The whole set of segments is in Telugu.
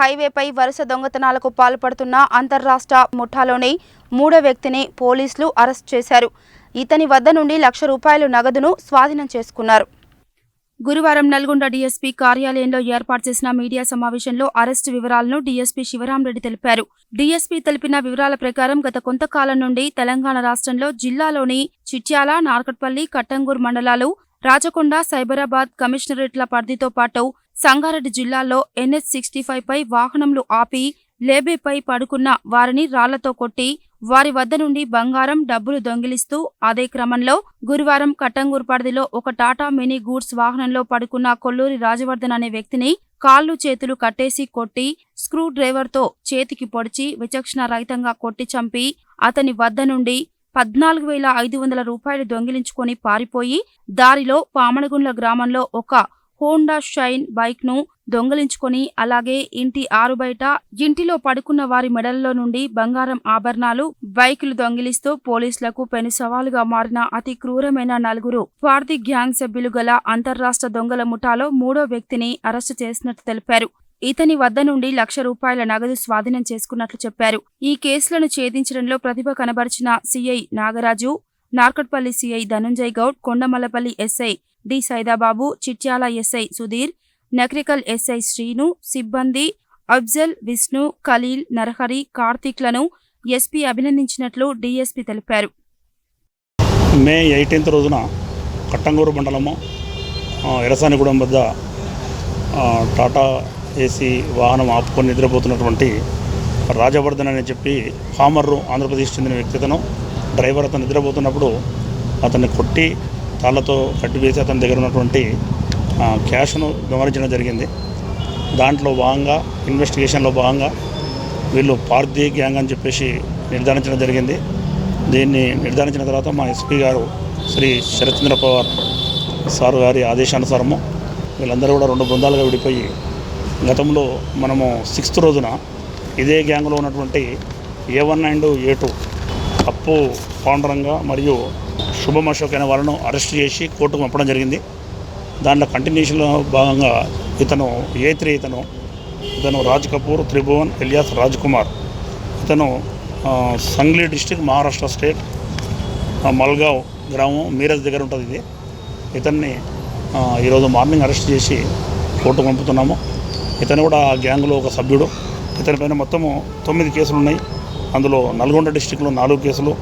హైవేపై వరుస దొంగతనాలకు పాల్పడుతున్న అంతర్రాష్ట్ర ముఠాలోని మూడో వ్యక్తిని పోలీసులు అరెస్ట్ చేశారు. ఇతని వద్ద నుండి లక్ష రూపాయలు నగదును స్వాధీనం చేసుకున్నారు. గురువారం నల్గొండ డీఎస్పీ కార్యాలయంలో ఏర్పాటు చేసిన మీడియా సమావేశంలో అరెస్టు వివరాలను డీఎస్పీ శివరాంరెడ్డి తెలిపారు. డీఎస్పీ తెలిపిన వివరాల ప్రకారం గత కొంతకాలం నుండి తెలంగాణ రాష్ట్రంలో జిల్లాలోని చిట్యాల నార్కట్పల్లి కట్టంగూర్ మండలాలు రాచకొండ సైబరాబాద్ కమిషనరేట్ల పరిధితో పాటు సంగారెడ్డి జిల్లాలో ఎన్హెచ్ సిక్స్టీ ఫైవ్ పై వాహనంలు ఆపి లేబేపై పడుకున్న వారిని రాళ్ళతో కొట్టి వారి వద్ద నుండి బంగారం డబ్బులు దొంగిలిస్తూ అదే క్రమంలో గురువారం కట్టంగూర్ పరిధిలో ఒక టాటా మినీ గూడ్స్ వాహనంలో పడుకున్న కొల్లూరి రాజవర్ధన్ అనే వ్యక్తిని కాళ్ళు చేతులు కట్టేసి కొట్టి స్క్రూ డ్రైవర్తో చేతికి పొడిచి విచక్షణ రహితంగా కొట్టి చంపి అతని వద్ద నుండి పద్నాలుగు వేల ఐదు వందల రూపాయలు దొంగిలించుకొని పారిపోయి దారిలో పామనగుండ్ల గ్రామంలో ఒక హోండా షైన్ బైక్ను దొంగలించుకొని అలాగే ఇంటి ఆరు బయట ఇంటిలో పడుకున్న వారి మెడల్లో నుండి బంగారం ఆభరణాలు బైకులు దొంగిలిస్తూ పోలీసులకు పెను సవాలుగా మారిన అతి క్రూరమైన నలుగురు స్వార్థి గ్యాంగ్ సభ్యులు గల అంతర్రాష్ట్ర దొంగల ముఠాలో మూడో వ్యక్తిని అరెస్టు చేసినట్టు తెలిపారు. ఇతని వద్ద నుండి లక్ష రూపాయల నగదు స్వాధీనం చేసుకున్నట్లు చెప్పారు. ఈ కేసులను ఛేదించడంలో ప్రతిభ కనబరిచిన CI Nagaraju Narketpally CI Dhananjay Goud Kondamallepally SI D. Saidababu Chityal SI Sudheer Nakrekal SI Srinu సిబ్బంది అఫ్జల్ విష్ణు ఖలీల్ నరహరి కార్తీక్లను ఎస్పీ అభినందించినట్లు డీఎస్పీ తెలిపారు. మే ఎయిటీన్త్ రోజున కట్టంగూరు మండలము ఎరసానిగూడెం వద్ద టాటా ఏసీ వాహనం ఆపుకొని నిద్రపోతున్నటువంటి రాజవర్ధన్ అని చెప్పి ఫామర్ ఆంధ్రప్రదేశ్ చెందిన వ్యక్తితను డ్రైవర్ అతను నిద్రపోతున్నప్పుడు అతన్ని కొట్టి తాళ్ళతో కట్టివేసి అతని దగ్గర ఉన్నటువంటి క్యాష్ను దొంగలించడం జరిగింది. దాంట్లో భాగంగా ఇన్వెస్టిగేషన్లో భాగంగా వీళ్ళు పార్థీ గ్యాంగ్ అని చెప్పేసి నిర్ధారించడం జరిగింది. దీన్ని నిర్ధారించిన తర్వాత మా ఎస్పీ గారు శ్రీ శరత్చంద్ర పవార్ సారు గారి ఆదేశానుసారము వీళ్ళందరూ కూడా రెండు బృందాలుగా విడిపోయి గతంలో మనము సిక్స్త్ రోజున ఇదే గ్యాంగ్లో ఉన్నటువంటి A one and A two Appu Panduranga మరియు శుభం అశోక్ అనే వాళ్ళను అరెస్ట్ చేసి కోర్టుకు పంపడం జరిగింది. దాంట్లో కంటిన్యూషన్లో భాగంగా ఇతను ఏ త్రీ ఇతను ఇతను రాజ్ కపూర్ త్రిభువన్ ఎలియాస్ రాజ్ కుమార్ ఇతను సంగ్లీ డిస్టిక్ మహారాష్ట్ర స్టేట్ మల్గావ్ గ్రామం మీరజ్ దగ్గర ఉంటుంది ఇది. ఇతన్ని ఈరోజు మార్నింగ్ అరెస్ట్ చేసి కోర్టు పంపుతున్నాము. ఇతను కూడా ఆ గ్యాంగ్లో ఒక సభ్యుడు. ఇతని పైన మొత్తము తొమ్మిది కేసులు ఉన్నాయి అందులో నల్గొండ డిస్టిక్లో నాలుగు కేసులు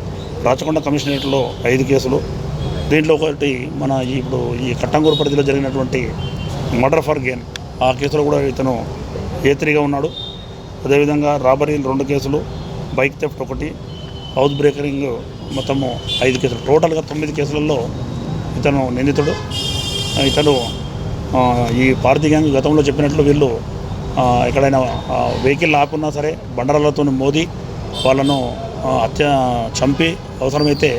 రాచకొండ కమిషనరేట్లో ఐదు కేసులు. దీంట్లో ఒకటి మన ఇప్పుడు ఈ కట్టంగూరు పరిధిలో జరిగినటువంటి మర్డర్ ఫర్ గేమ్ ఆ కేసులో కూడా ఇతను ఏ త్రీగా ఉన్నాడు. అదేవిధంగా రాబరీ రెండు కేసులు బైక్ థెఫ్ట్ ఒకటి హౌస్ బ్రేకరింగ్ మొత్తము ఐదు కేసులు. టోటల్గా తొమ్మిది కేసులలో ఇతను నిందితుడు. ఇతను ఈ పార్థి గ్యాంగ్ గతంలో చెప్పినట్లు వీళ్ళు ఎక్కడైనా వెహికల్ ఆపున్నా సరే బండరాలతో మోది వాళ్ళను హత్య చంపి అవసరమైతే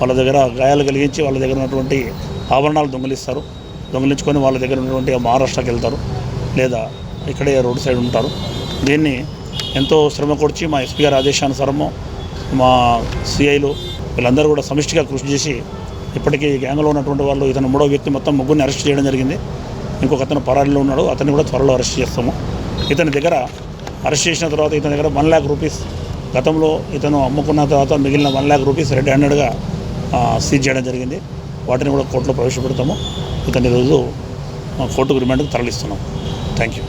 వాళ్ళ దగ్గర గాయాలు కలిగించి వాళ్ళ దగ్గర ఉన్నటువంటి ఆభరణాలు దొంగిలిస్తారు. దొంగిలించుకొని వాళ్ళ దగ్గర ఉన్నటువంటి మహారాష్ట్రకి వెళ్తారు. లేదా ఇక్కడే రోడ్ సైడ్ ఉంటారు. దీన్ని ఎంతో శ్రమ కొడిచి మా ఎస్పీ గారి ఆదేశానుసారము మా సిఐలు వీళ్ళందరూ కూడా సమిష్టిగా కృషి చేసి ఇప్పటికీ ఈ గ్యాంగ్లో ఉన్నటువంటి వాళ్ళు ఇతను మూడో వ్యక్తి మొత్తం ముగ్గురిని అరెస్ట్ చేయడం జరిగింది. ఇంకొక అతను పరారీలో ఉన్నాడు. అతన్ని కూడా త్వరలో అరెస్ట్ చేస్తాము. ఇతని దగ్గర అరెస్ట్ చేసిన తర్వాత ఇతని దగ్గర వన్ ల్యాక్ రూపీస్ గతంలో ఇతను అమ్ముకున్న తర్వాత మిగిలిన వన్ ల్యాక్ రూపీస్ రెడ్ హ్యాండెడ్గా సీజ్ చేయడం జరిగింది. వాటిని కూడా కోర్టులో ప్రవేశపెడతాము. ఇతని రోజు కోర్టుకు రిమాండ్కి తరలిస్తున్నాం. Thank you